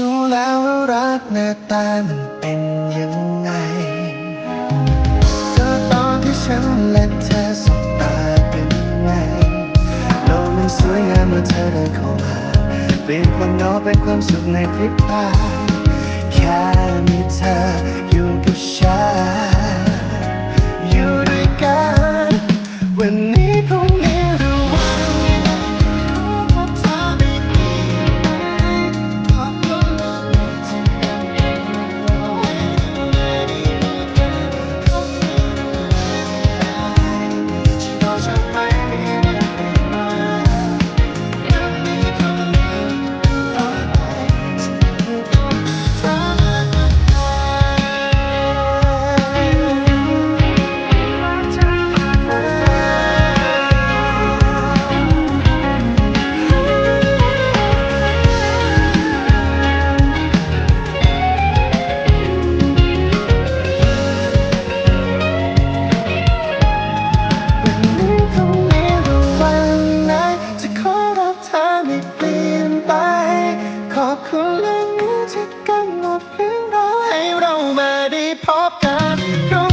รู้แล้วว่ารักหน้าตามันเป็นยังไงเธอตอนที่ฉันและเธอสบตาเป็นไงโลกมันสวยงามเมื่อเธอเดินเข้ามาเปลี่ยนความเหงาเป็นความสุขในพริบตา รื่องนี้ที่กำหนดเรื่องราให้เรามาได้พบกัน